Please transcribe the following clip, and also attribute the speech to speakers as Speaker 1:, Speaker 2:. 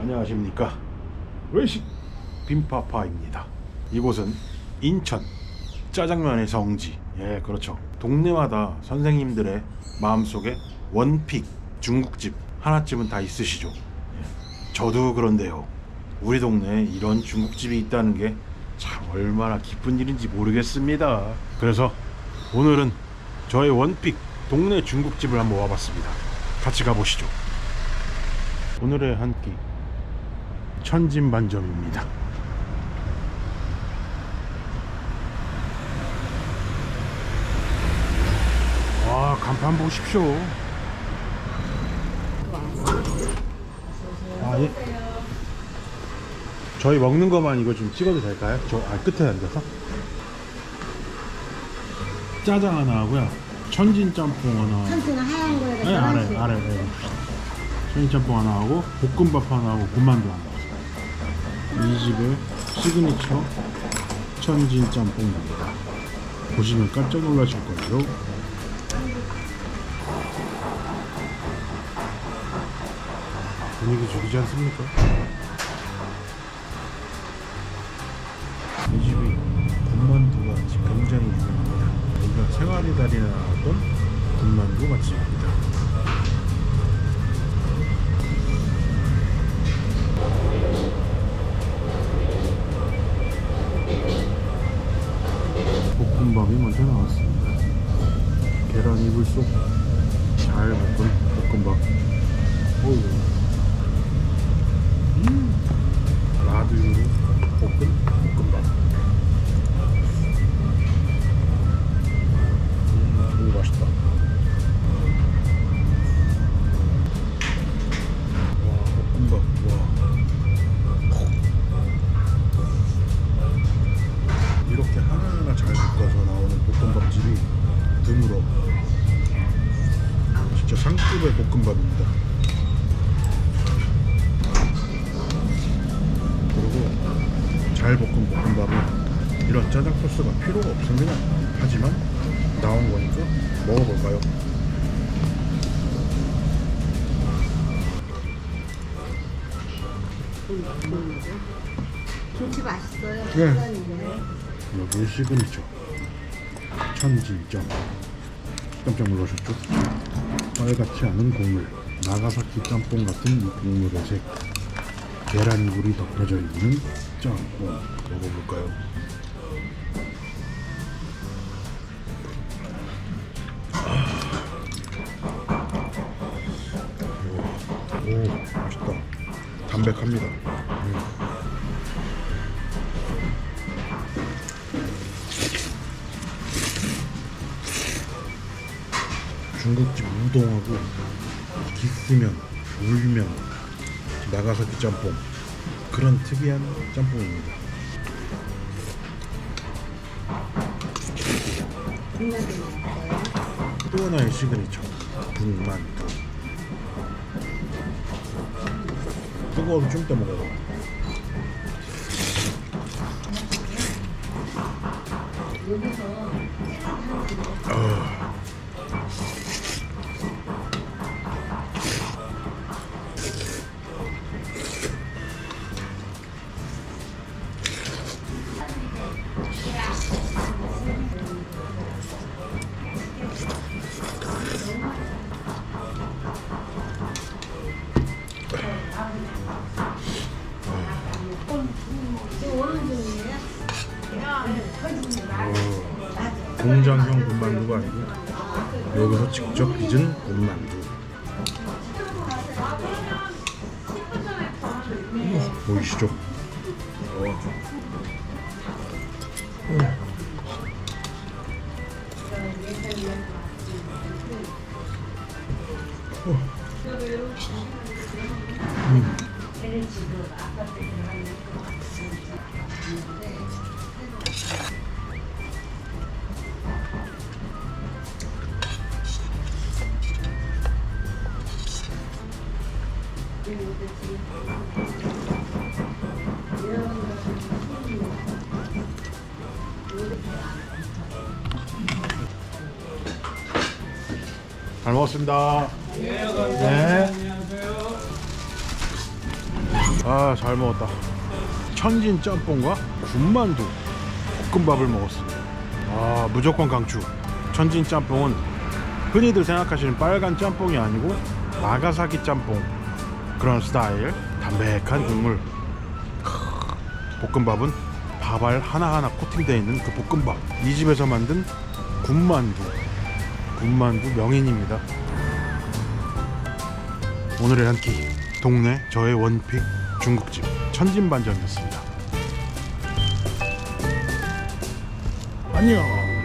Speaker 1: 안녕하십니까? 외식 빈파파입니다. 이곳은 인천 짜장면의 성지. 예 그렇죠. 동네마다 선생님들의 마음속에 원픽 중국집 하나쯤은 다 있으시죠. 예, 저도 그런데요. 우리 동네에 이런 중국집이 있다는 게 참 얼마나 기쁜 일인지 모르겠습니다. 그래서 오늘은 저의 원픽 동네 중국집을 한번 와봤습니다. 같이 가보시죠. 오늘의 한끼 천진반점입니다. 와 간판 보십시오. 아 예. 저희 먹는 것만 이거 좀 찍어도 될까요? 저 아, 끝에 앉아서. 짜장 하나 하고요. 천진 짬뽕 하나.
Speaker 2: 천지는 하얀 거에
Speaker 1: 네, 아래, 아래, 네. 천인짬뽕 하나 하고, 볶음밥 하나 하고, 군만두 하나. 이 집의 시그니처 천진 짬뽕입니다. 보시면 깜짝 놀라실 거예요. 분위기 죽이지 않습니까? 이 집이 군만두가 굉장히 유명합니다. 여기가 생활의 달이나 나왔던 군만두 맛집입니다. 볶음밥이 먼저 나왔습니다. 계란 이불 속 잘 볶은 볶음밥. 오우. 음. 드물어. 진짜 상급의 볶음밥입니다. 그리고 잘 볶은 볶음밥은 이런 짜장 소스가 필요가 없습니다. 하지만 나온 거니까 먹어볼까요?
Speaker 2: 김치 맛있어요.
Speaker 1: 네. 여기 시그니처 천진점 깜짝 놀라셨죠? 빨갛지 않은 국물 나가사키 짬뽕 같은 이 국물의 색 계란 이불이 덮여져 있는 짬뽕 먹어볼까요? 아. 오, 오 맛있다 담백합니다 중국집 우동하고 기스면, 울면, 나가사키 짬뽕 그런 특이한 짬뽕입니다. 또 하나의 시그니처 군만두. 뜨거워서 좀 이따 먹어요. 아. 공장형 군만두가 아니고 여기서 직접 빚은 군만두. 우와, 보이시죠? 어. 어. 음. 잘 먹었습니다. 네. 아 잘 먹었다 천진 짬뽕과 군만두 볶음밥을 먹었습니다 아 무조건 강추 천진 짬뽕은 흔히들 생각하시는 빨간 짬뽕이 아니고 나가사키 짬뽕 그런 스타일 담백한 국물. 크, 볶음밥은 밥알 하나하나 코팅되어 있는 그 볶음밥. 이 집에서 만든 군만두. 군만두 명인입니다. 오늘의 한 끼. 동네 저의 원픽 중국집 천진반점이었습니다. 안녕